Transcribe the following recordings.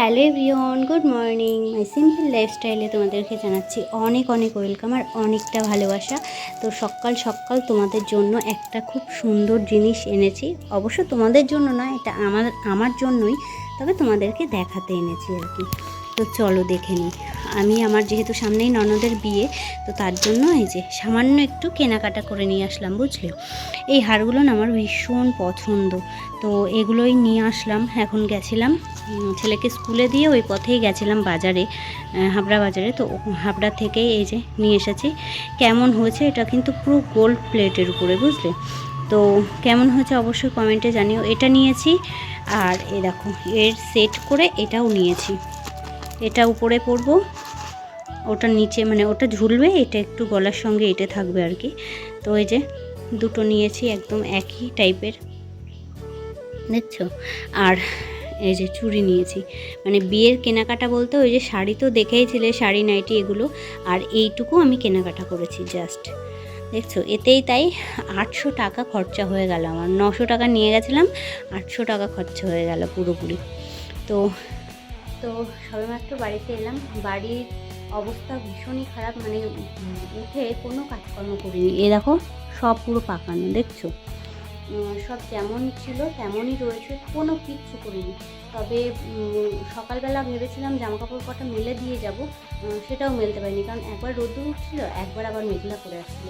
Hello everyone, good morning. My simple লাইফস্টাইলে তোমাদেরকে জানাচ্ছি অনেক অনেক ওয়েলকাম আর অনেকটা ভালোবাসা। তো সকাল সকাল তোমাদের জন্য একটা খুব সুন্দর জিনিস এনেছি। অবশ্য তোমাদের জন্য না এটা আমার আমার জন্যই, তবে তোমাদেরকে দেখাতে এনেছি আর কি। তো চলো দেখে নিই। আমি আমার যেহেতু সামনেই ননদের বিয়ে, তো তার জন্য এই যে সামান্য একটু কেনাকাটা করে নিয়ে আসলাম, বুঝলে? এই হারগুলো না আমার ভীষণ পছন্দ। তো এগুলোই নিয়ে আসলাম, এখন গেছিলাম ছেলেকে স্কুলে দিয়ে ওই পথেই গেছিলাম বাজারে হাবড়া বাজারে। তো হাবড়া থেকেই এই যে নিয়ে এসেছি। কেমন হয়েছে এটা কিন্তু পুরো গোল্ড প্লেটের উপরে, বুঝলে? তো কেমন হয়েছে অবশ্যই কমেন্টে জানিও। এটা নিয়েছি, আর এ দেখো, এর সেট করে এটাও নিয়েছি। এটা উপরে পরবো ওটা নিচে মানে ওটা ঝুলবে, এটা একটু গলার সঙ্গে এটা থাকবে আর কি। তো এই যে দুটো নিয়েছি একদম একই টাইপের, দেখছ? আর এই যে চুড়ি নিয়েছি। মানে বিয়ের কেনাকাটা বলতে ওই যে শাড়ি তো দেখেইছিলে শাড়ি, নাইটি এগুলো। আর এইটুকু আমি কেনাকাটা করেছি জাস্ট দেখছ? এতেই তাই আটশো টাকা খরচা হয়ে গেল আমার। নশো টাকা নিয়ে গেছিলাম, আটশো টাকা খরচা হয়ে গেল পুরোপুরি। তো তো সবেমাত্র বাড়িতে এলাম। বাড়ির অবস্থা ভীষণই খারাপ মানে উঠে কোনো কাজকর্ম করিনি। এ দেখো, সব পুরো পাকানো, দেখছ? সব যেমন ছিল তেমনই রয়েছে, কোনো কিচ্ছু করিনি। তবে সকালবেলা ভেবেছিলাম জামা কাপড় কটা মেলে দিয়ে যাব সেটাও মেলতে পারিনি। কারণ একবার রোদ্দুর উঠছিল, একবার আবার মেঘলা করে আসছিল।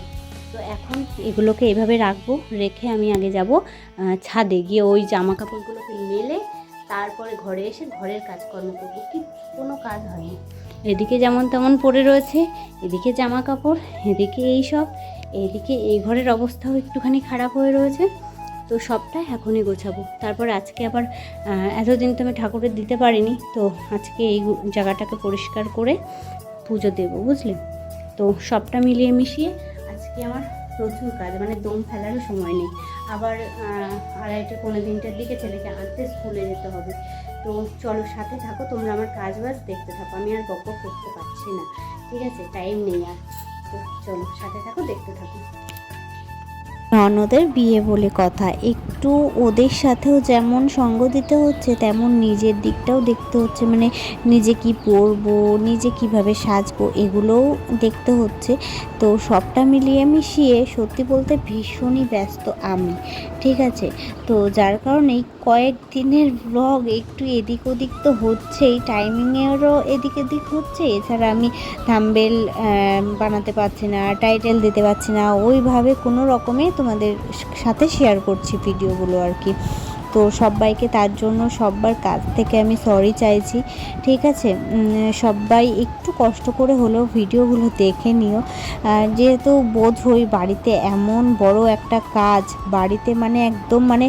তো এখন এগুলোকে এভাবে রাখব, রেখে আমি আগে যাব ছাদে গিয়ে ওই জামা কাপড়গুলোকে মেলে তারপরে ঘরে এসে ঘরের কাজকর্ম করব। কি কোনো কাজ হয়নি। এদিকে যেমন তেমন পড়ে রয়েছে, এদিকে জামা কাপড়, এদিকে এই সব, এদিকে এই ঘরের অবস্থাও একটুখানি খারাপ হয়ে রয়েছে। তো সবটা এখনই গোছাবো। তারপর আজকে আবার এতদিন তো আমি ঠাকুরের দিতে পারিনি, তো আজকে এই জায়গাটাকে পরিষ্কার করে পুজো দেবো, বুঝলে? তো সবটা মিলিয়ে মিশিয়ে আজকে আমার প্রচুর কাজ মানে দম ফেলারও সময় নেই। আবার আড়াইটা পনেরো দিনটার দিকে ছেলেকে আনতে স্কুলে যেতে হবে। তো চলো সাথে থাকো, তোমরা আমার কাজ বাজ দেখতে থাকো, আমি আর বক করতে পারছি না। ঠিক আছে টাইম নেই আর। তো চলো, সাথে থাকো, দেখতে থাকো। ননদের বিয়ে বলে কথা। একটু ওদের সাথেও যেমন সঙ্গ দিতে হচ্ছে, তেমন নিজের দিকটাও দেখতে হচ্ছে। মানে নিজে কি পরবো, নিজে কীভাবে সাজবো, এগুলোও দেখতে হচ্ছে। তো সবটা মিলিয়ে মিশিয়ে সত্যি বলতে ভীষণই ব্যস্ত আমি, ঠিক আছে? তো যার কারণেই কয়েক দিনের ব্লগ একটু এদিক ওদিক তো হচ্ছেই টাইমিংয়েরও এদিক এদিক হচ্ছে। এছাড়া আমি থাম্বেল বানাতে পারছি না টাইটেল দিতে পারছি না। ওইভাবে কোনো রকমে তোমাদের সাথে শেয়ার করছি ভিডিওগুলো আর কি। তো সবাইকে তার জন্য সবার কাছ থেকে আমি সরি চাইছি। ঠিক আছে? সবাই একটু কষ্ট করে হলেও ভিডিওগুলো দেখে নিও। যেহেতু বোধ হই বাড়িতে এমন বড় একটা কাজ, বাড়িতে মানে একদম মানে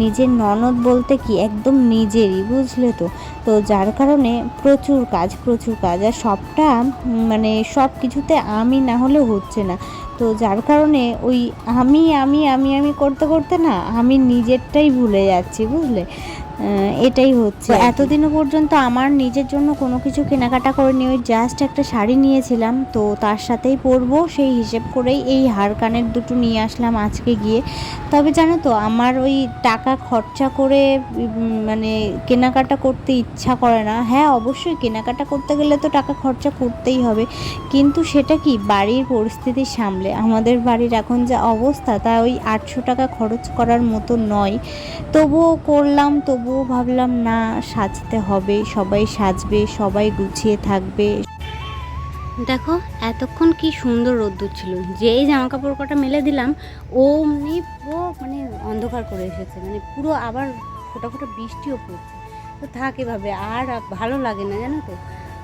নিজের ননদ বলতে কি একদম নিজেরই, বুঝলে তো? তো যার কারণে প্রচুর কাজ প্রচুর কাজ। আর সবটা মানে সব কিছুতে আমি না হলেও হচ্ছে না। তো যার কারণে ওই আমি আমি আমি আমি করতে করতে না আমি নিজেরটাই ভুলে যাচ্ছি, বুঝলে? এটাই হচ্ছে এতদিনও পর্যন্ত আমার নিজের জন্য কোনো কিছু কেনাকাটা করে নিয়ে ওই জাস্ট একটা শাড়ি নিয়েছিলাম তো তার সাথেই পরবো সেই হিসেব করেই এই হার কানের দুটো নিয়ে আসলাম আজকে গিয়ে। তবে জানো তো আমার ওই টাকা খরচা করে মানে কেনাকাটা করতে ইচ্ছা করে না। হ্যাঁ অবশ্যই কেনাকাটা করতে গেলে তো টাকা খরচা করতেই হবে কিন্তু সেটা কি বাড়ির পরিস্থিতি সামলে। আমাদের বাড়ির এখন যা অবস্থা তা ওই আটশো টাকা খরচ করার মতো নয়। তবুও করলাম তবুও ভাবলাম, না, সাজতে হবে। সবাই সাজবে, সবাই গুছিয়ে থাকবে। দেখো, এতক্ষণ কি সুন্দর রোদ্দুর ছিল। যেই জামা কাপড় কটা মেলে দিলাম ও মানে পুরো মানে অন্ধকার করে এসেছে। মানে পুরো আবার ফোটা ফোটা বৃষ্টিও পড়ছে। তো থাক এভাবে, আর ভালো লাগে না, জানো তো?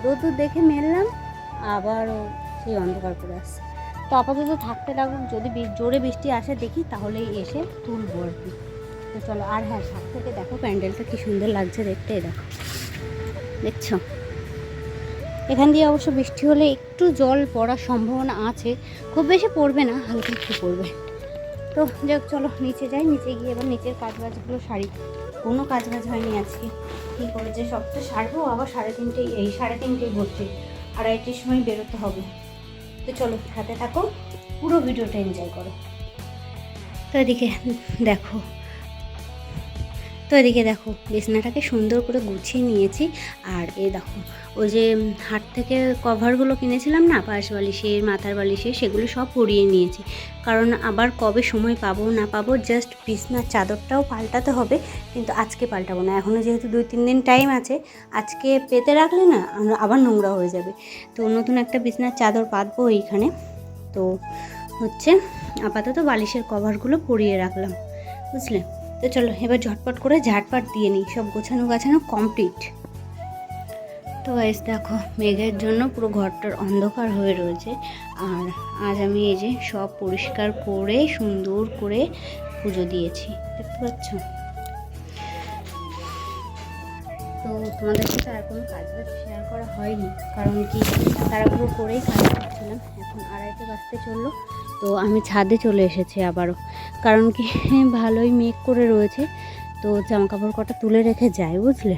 রোদ্দুর দেখে মেললাম, আবারও সেই অন্ধকার করে আসছে। তো আপাতত থাকতে লাগুক যদি জোরে বৃষ্টি আসে দেখি, তাহলেই এসে তুলবো আর কি। তো চলো, আর হ্যাঁ সাত থেকে দেখো প্যান্ডেলটা কি সুন্দর লাগছে দেখতে দেখো। দেখছ? এখান দিয়ে অবশ্য বৃষ্টি হলে একটু জল পড়ার সম্ভাবনা আছে, খুব বেশি পড়বে না, হালকা একটু পড়বে। তো যাক, চলো, নিচে যাই, নিচে গিয়ে এবার নিচের কাজ বাজগুলো সারি। কোনো কাজ বাজ হয়নি আজকে। কী করে যে সব তো সারবো, আবার সাড়ে তিনটেই এই সাড়ে তিনটেই ভর্তি। আড়াইটের সময় বেরোতে হবে। তো চলো সাথে থাকো, পুরো ভিডিওটা এনজয় করো। তো এদিকে, দেখো তো এদিকে দেখো, বিছনাটাকে সুন্দর করে গুছিয়ে নিয়েছি। আর এ দেখো, ওই যে হাট থেকে কভারগুলো কিনেছিলাম না, পাশ বালিশের মাথার বালিশের সেগুলো সব পরিয়ে নিয়েছি। কারণ আবার কবে সময় পাবো না পাবো জাস্ট বিছনার চাদরটাও পাল্টাতে হবে, কিন্তু আজকে পাল্টাবো না। এখনও যেহেতু দুই তিন দিন টাইম আছে, আজকে পেতে রাখলে না আবার নোংরা হয়ে যাবে। তো নতুন একটা বিছনার চাদর পাতবো এইখানে। তো হচ্ছে আপাতত বালিশের কভারগুলো পরিয়ে রাখলাম, বুঝলে? তো চলো, এবার ঝটপট করে ঝাটপাট দিয়ে নিই, সব গোছানো গাছানো কমপ্লিট তো গাইস দেখো, মেঘের জন্য পুরো ঘরটার অন্ধকার হয়ে রয়েছে, আর আজ আমি এই যে সব পরিষ্কার করে, সুন্দর করে পুজো দিয়েছি, দেখতে পাচ্ছ? তো তোমাদের সাথে আর কোনো কাজ বাজ শেয়ার করা হয়নি, কারণ কি, তাড়াহুড়ো করেই কাজ করছিলাম, এখন আড়াইটে বাজতে চলল। তো আমি ছাদে চলে এসেছি আবারও। কারণ কি, ভালোই মেঘ করে রয়েছে, তো জামা কাপড় কটা তুলে রেখে যাই, বুঝলে?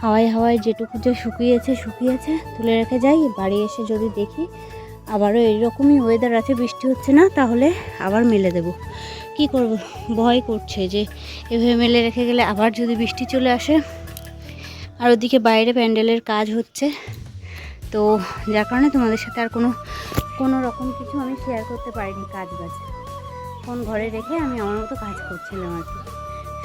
হাওয়ায় হাওয়ায় যেটুকু যে শুকিয়েছে শুকিয়েছে, তুলে রেখে যাই, বাড়ি এসে যদি দেখি, আবারও এইরকমই ওয়েদার আছে, বৃষ্টি হচ্ছে না, তাহলে আবার মেলে দেব। কি করব? ভয় করছে যে, এভাবে মেলে রেখে গেলে আবার যদি বৃষ্টি চলে আসে। আর ওদিকে বাইরে প্যান্ডেলের কাজ হচ্ছে, তো যার কারণে তোমাদের সাথে আর কোনো কোনো রকম কিছু আমি শেয়ার করতে পারিনি কাজ বাজ। ফোন ঘরে রেখে আমি আমার মতো কাজ করছিলাম আর কি।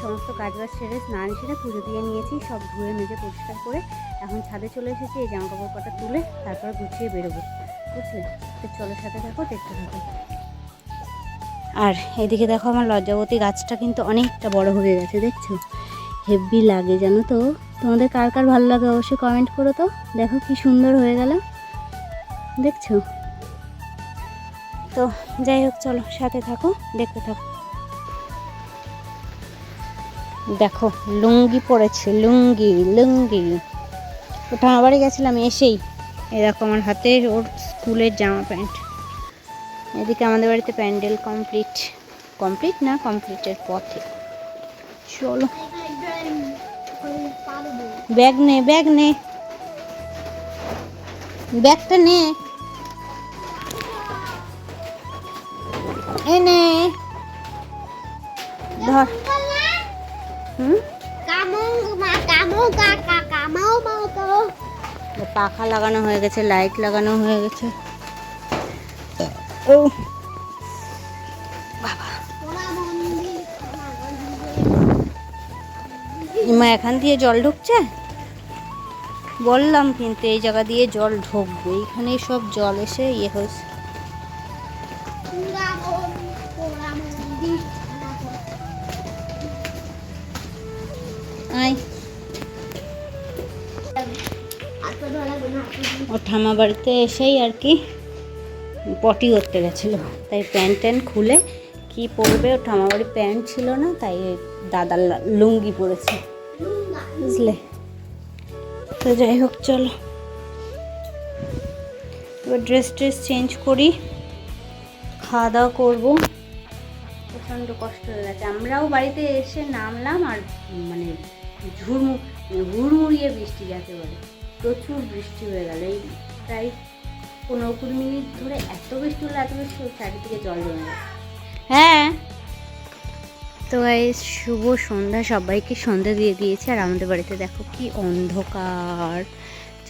সমস্ত কাজ বাজ সেরে স্নান সেরে পুজো দিয়ে নিয়েছি, সব ধুয়ে মেজে পরিষ্কার করে এখন ছাদে চলে এসেছি, এই জামা কাপড় কটা তুলে তারপর গুছিয়ে বেরোবো, বুঝলে? তো চলো সাথে থাকো, দেখতে থাকো। আর এদিকে দেখো আমার লজ্জাবতী গাছটা কিন্তু অনেকটা বড় হয়ে গেছে, দেখছ? হেভি লাগে জানো তো? তোমাদের কার কার ভালো লাগে অবশ্যই কমেন্ট করো তো। দেখো কি সুন্দর হয়ে গেল। দেখছ? তো যাই হোক, চলো সাথে থাকো, দেখতে থাকো। দেখো, লুঙ্গি পরেছে, লুঙ্গি লুঙ্গি। ওটা আবারই গেছিলাম এসেই। এরকম আমার হাতে ওর স্কুলের জামা প্যান্ট। এদিকে আমাদের বাড়িতে প্যান্ডেল কমপ্লিট। কমপ্লিট না কমপ্লিটের পথে? চলো। ব্যাগ নে ব্যাগ নে। ব্যাগটা নে। এনে ধর। পাখা লাগানো হয়ে গেছে, লাইট লাগানো হয়ে গেছে। ও। এখান দিয়ে জল ঢুকছে? বললাম কিন্তু এই জায়গা দিয়ে জল ঢুকবে। এইখানে সব জল এসে ইয়ে হয়েছে। ও ঠামা বাড়িতে এসেই আর কি পটি করতে গেছিল। তাই প্যান্ট ট্যান্ট খুলে কি পরবে? ও ঠামা বাড়ি প্যান্ট ছিল না, তাই দাদার লুঙ্গি পরেছে। বুঝলে? তো যাই হোক, চলো। এবার ড্রেস ট্রেস চেঞ্জ করি। খাওয়া দাওয়া করব। প্রচণ্ড কষ্ট হয়ে গেছে। আমরাও বাড়িতে এসে নামলাম আর মানে ঝুড়মু হুড়মুড়িয়ে বৃষ্টি যাকে বলে প্রচুর বৃষ্টি হয়ে গেল। এই প্রায় পনেরো কুড়ি মিনিট ধরে এত বৃষ্টি হলো এত বৃষ্টি চারিদিকে জল জমে গেছে। হ্যাঁ। তো এই শুভ সন্ধ্যা। সবাইকে সন্ধ্যা দিয়ে দিয়েছে। আর আমাদের বাড়িতে দেখো কি অন্ধকার।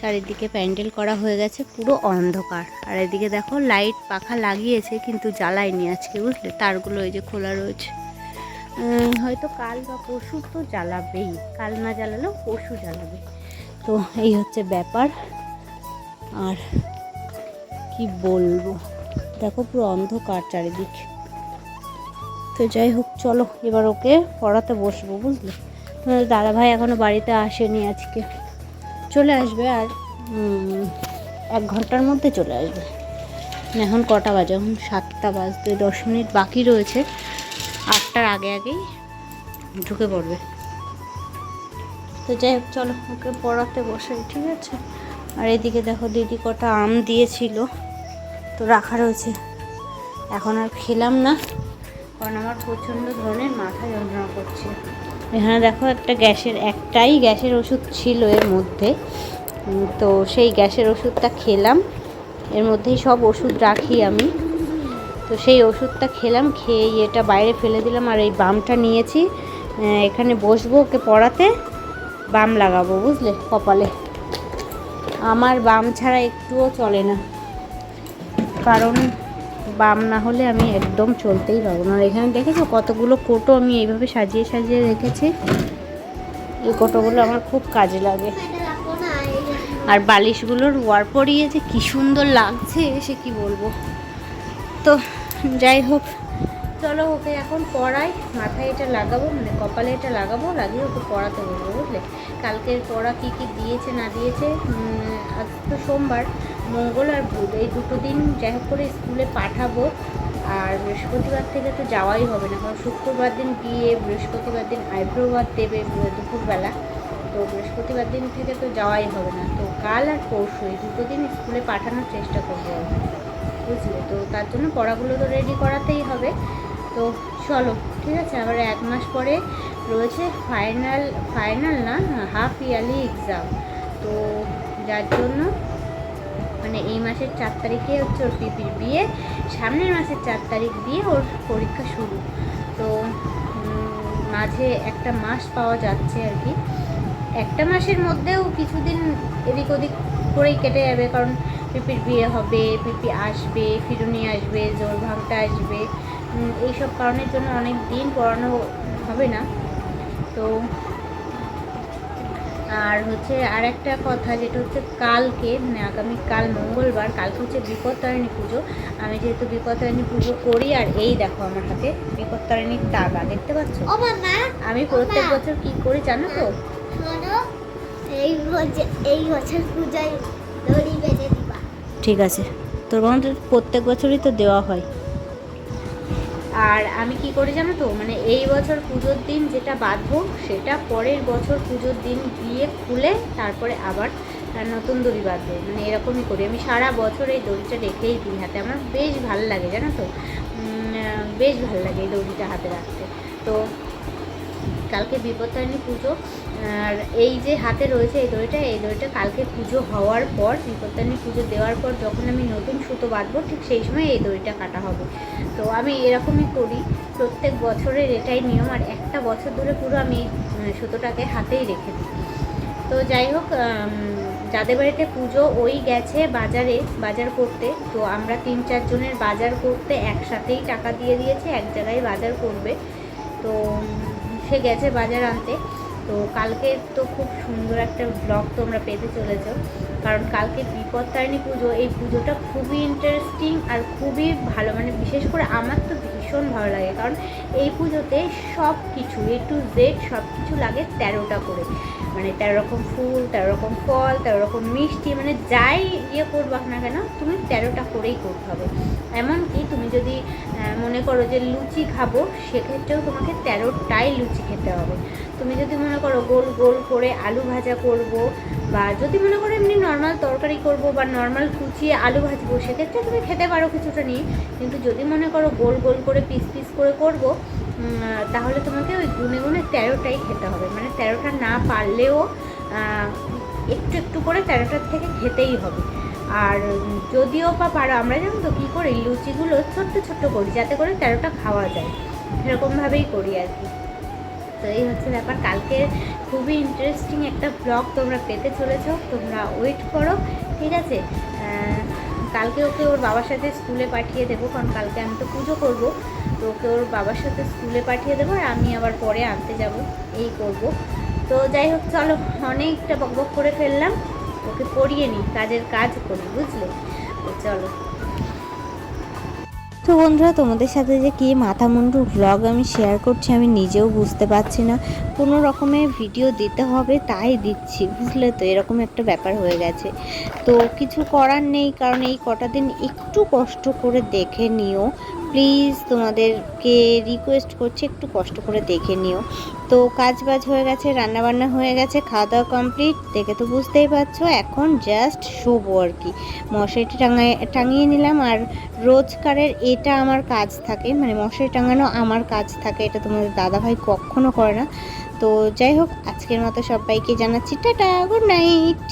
চারিদিকে প্যান্ডেল করা হয়ে গেছে, পুরো অন্ধকার। আর এদিকে দেখো, লাইট পাখা লাগিয়েছে, কিন্তু জ্বালায়নি আজকে, বুঝলে? তারগুলো ওই যে খোলা রয়েছে। হয়তো কাল বা পশু তো জ্বালাবেই। কাল না জ্বালালেও পশু জ্বালাবে। তো এই হচ্ছে ব্যাপার। আর কি বলব? দেখো, পুরো অন্ধকার চারিদিক। তো যাই হোক, চলো, এবার ওকে পড়াতে বসবো, বুঝলে? দাদা ভাই এখনও বাড়িতে আসেনি আজকে। চলে আসবে আর এক ঘণ্টার মধ্যে চলে আসবে। এখন কটা বাজে? এখন সাতটা বাজতে দশ মিনিট বাকি রয়েছে। আটটার আগে আগেই ঢুকে পড়বে। তো যাই হোক, চলো, ওকে পড়াতে বসে ঠিক আছে? আর এদিকে দেখো দিদি কটা আম দিয়েছিল, তো রাখা রয়েছে। এখন আর খেলাম না, কারণ আমার প্রচণ্ড ধরনের মাথা যন্ত্রণা করছে। এখানে দেখো একটা গ্যাসের, একটাই গ্যাসের ওষুধ ছিল এর মধ্যে। তো সেই গ্যাসের ওষুধটা খেলাম। এর মধ্যেই সব ওষুধ রাখি আমি। তো সেই ওষুধটা খেলাম, খেয়ে এটা বাইরে ফেলে দিলাম আর এই বামটা নিয়েছি। এখানে বসবো ওকে পড়াতে। বাম লাগাবো, বুঝলে, কপালে। আমার বাম ছাড়া একটুও চলে না। কারণ বাম না হলে আমি একদম চলতেই পারব না। এখানে দেখেছ কতগুলো কোটো আমি এইভাবে সাজিয়ে সাজিয়ে রেখেছি? এই কোটোগুলো আমার খুব কাজে লাগে। আর বালিশগুলোর ওয়ার পরিয়ে যে কী সুন্দর লাগছে, সে কি বলব? তো যাই হোক, চলো ওকে এখন পড়াই। মাথায় এটা লাগাবো মানে কপালে এটা লাগাবো, লাগিয়ে ওকে পড়াতে বলব বুঝলে? কালকের পড়া কী কী দিয়েছে, না দিয়েছে? আজ তো সোমবার। মঙ্গল আর বুধ। এই দুটো দিন যাই হোক করে স্কুলে পাঠাবো। আর বৃহস্পতিবার থেকে তো যাওয়াই হবে না, কারণ শুক্রবার দিন গিয়ে বৃহস্পতিবার দিন আইব্রোবার দেবে দুপুরবেলা। তো বৃহস্পতিবার দিন থেকে তো যাওয়াই হবে না। তো কাল আর পরশু এই দুটো দিন স্কুলে পাঠানোর চেষ্টা করব। বুঝলে? তো তার জন্য পড়াগুলো তো রেডি করাতেই হবে। তো চলো, ঠিক আছে? আবার এক মাস পরে রয়েছে ফাইনাল ফাইনাল না হাফ ইয়ারলি এক্সাম তো যার জন্য মানে এই মাসের চার তারিখে হচ্ছে ওর পিপির বিয়ে, সামনের মাসের চার তারিখ দিয়ে ওর পরীক্ষা শুরু। তো মাঝে একটা মাস পাওয়া যাচ্ছে আর কি। একটা মাসের মধ্যেও কিছুদিন এদিক ওদিক করেই কেটে যাবে, কারণ পিপির বিয়ে হবে, পিপি আসবে, ফিরুনি আসবে, জোর ভাঙটা আসবে। এইসব কারণের জন্য অনেক দিন পড়ানো হবে না। তো আর হচ্ছে আর একটা কথা যেটা হচ্ছে কালকে মানে আগামী কাল মঙ্গলবার কালকে হচ্ছে বিপত্তারিণী পুজো। আমি যেহেতু বিপত্তারিণী পুজো করি আর এই দেখো আমার হাতে বিপত্তারিণীর টাকা দেখতে পাচ্ছ? আমি প্রত্যেক বছর কি করি জানো তো? এই বছর এই বছর পূজায় ঠিক আছে। তোর প্রত্যেক বছরই তো দেওয়া হয়। আর আমি কি করি জানো তো? মানে এই বছর পুজোর দিন যেটা বাঁধবো, সেটা পরের বছর পুজোর দিন গিয়ে খুলে তারপরে আবার নতুন দড়ি বাঁধবো। মানে এরকমই করি। আমি সারা বছর এই দড়িটা রেখেই দিই হাতে। আমার বেশ ভালো লাগে জানো তো? বেশ ভালো লাগে এই দড়িটা হাতে রাখতে। তো কালকে বিপত্তারিণী পুজো। আর এই যে হাতে রয়েছে এই দড়িটা এই দড়িটা কালকে পুজো হওয়ার পর, বিপত্তারিণী পুজো দেওয়ার পর যখন আমি নতুন সুতো বাঁধবো, ঠিক সেই সময় এই দড়িটা কাটা হবে। তো আমি এরকমই করি। প্রত্যেক বছরের এটাই নিয়ম, আর একটা বছর ধরে পুরো আমি সুতোটাকে হাতেই রেখে দিই। তো যাই হোক যাদের বাড়িতে পুজো ওই গেছে বাজারে, বাজার করতে, তো আমরা তিন চারজনের বাজার করতে একসাথেই টাকা দিয়ে দিয়েছে, এক জায়গায় বাজার করবে। তো সে গেছে বাজার আনতে। তো কালকে তো খুব সুন্দর একটা ব্লগ তোমরা পেতে চলেছো। কারণ কালকে বিপত্তারিণী পুজো, এই পুজোটা খুবই ইন্টারেস্টিং আর খুবই ভালো। মানে বিশেষ করে আমার তো ভীষণ ভালো লাগে, কারণ এই পুজোতে সব কিছু এ টু জেড সব কিছু লাগে তেরোটা করে। মানে তেরো রকম ফুল তেরো রকম ফল তেরো রকম মিষ্টি মানে যাই ইয়ে করবা না কেন, তুমি তেরোটা করেই করতে হবে। এমনকি তুমি যদি মনে করো যে লুচি খাব, সেক্ষেত্রেও তোমাকে তেরোটাই লুচি খেতে হবে। তুমি যদি মনে করো গোল গোল করে আলু ভাজা করব বা যদি মনে করো এমনি নর্মাল তরকারি করব বা নর্মাল কুচিয়ে আলু ভাজবো, সেক্ষেত্রে তুমি খেতে পারো কিছুটা নিয়ে। কিন্তু যদি মনে করো গোল গোল করে পিস পিস করে করব তাহলে তোমাকে ওই গুনে গুনে তেরোটাই খেতে হবে। মানে তেরোটা না পারলেও একটু একটু করে তেরোটার থেকে খেতেই হবে। আর যদিও বা পারো, আমরা জানো তো কী করি? লুচিগুলো ছোট্ট ছোট্ট করি, যাতে করে তেরোটা খাওয়া যায়। সেরকমভাবেই করি আর কি। তো এই হচ্ছে ব্যাপার। কালকে খুবই ইন্টারেস্টিং একটা ব্লগ তোমরা পেতে চলেছো, তোমরা ওয়েট করো, ঠিক আছে? কালকে ওকে ওর বাবার সাথে স্কুলে পাঠিয়ে দেবো, কারণ কালকে আমি তো পুজো করব। তো ওকে ওর বাবার সাথে স্কুলে পাঠিয়ে দেবো আর আমি আবার পরে আনতে যাব, এই করব। তো যাই হোক, চলো, অনেকটা বকবক করে ফেললাম, ওকে পড়িয়ে নিই, কাজের কাজ করি, বুঝলে? তো চলো। তো বন্ধুরা, তোমাদের সাথে যে কি মাথা মুন্ডুর ব্লগ আমি শেয়ার করছি, আমি নিজেও বুঝতে পারছি না। কোনো রকমের ভিডিও দিতে হবে, তাই দিচ্ছি, বুঝলে তো? এরকম একটা ব্যাপার হয়ে গেছে। তো কিছু করার নেই, কারণ এই কটা দিন একটু কষ্ট করে দেখে নিও। প্লিজ তোমাদেরকে রিকোয়েস্ট করছি, একটু কষ্ট করে দেখে নিও। তো কাজ বাজ হয়ে গেছে রান্না বান্না হয়ে গেছে খাওয়া দাওয়া কমপ্লিট দেখে তো বুঝতেই পারছ, এখন জাস্ট শোবো আর কি। মশারিটা টাঙায়, টাঙিয়ে নিলাম আর রোজকারের এটা আমার কাজ থাকে মানে মশারি টাঙানো আমার কাজ থাকে, এটা তোমাদের দাদাভাই কখনো করে না। তো যাই হোক, আজকের মতো সবাইকে জানাচ্ছি, টাটা গুড নাইট